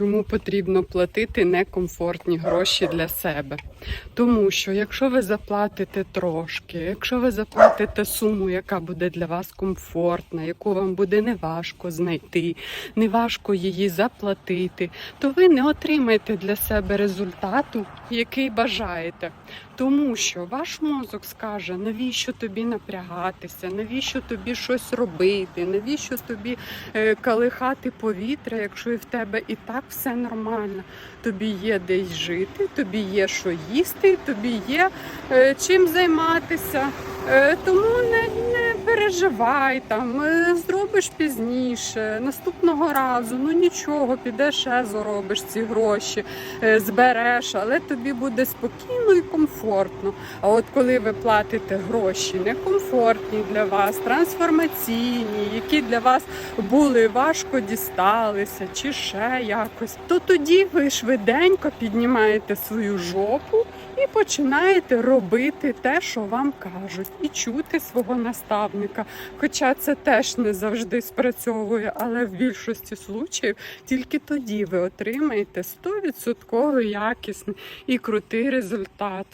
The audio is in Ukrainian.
чому потрібно платити некомфортні гроші для себе. Тому що якщо ви заплатите трошки, якщо ви заплатите суму, яка буде для вас комфортна, яку вам буде неважко знайти, неважко її заплатити, то ви не отримаєте для себе результату, який бажаєте. Тому що ваш мозок скаже, навіщо тобі напрягатися, навіщо тобі щось робити, навіщо тобі е, калихати повітря, якщо і в тебе і так все нормально. Тобі є десь жити, тобі є що їсти, тобі є е, чим займатися. Е, тому не, переживай там, е, зробиш пізніше, наступного разу, ну нічого, підеш ще заробиш ці гроші, е, збереш, але тобі буде спокійно і комфортно. А от коли ви платите гроші некомфортні для вас, трансформаційні, які для вас були важко дісталися, чи ще якось, то тоді ви швиденько піднімаєте свою жопу і починаєте робити те, що вам кажуть, і чути свого наставника. Хоча це теж не завжди спрацьовує, але в більшості случаїв тільки тоді ви отримаєте 100% якісний і крутий результат.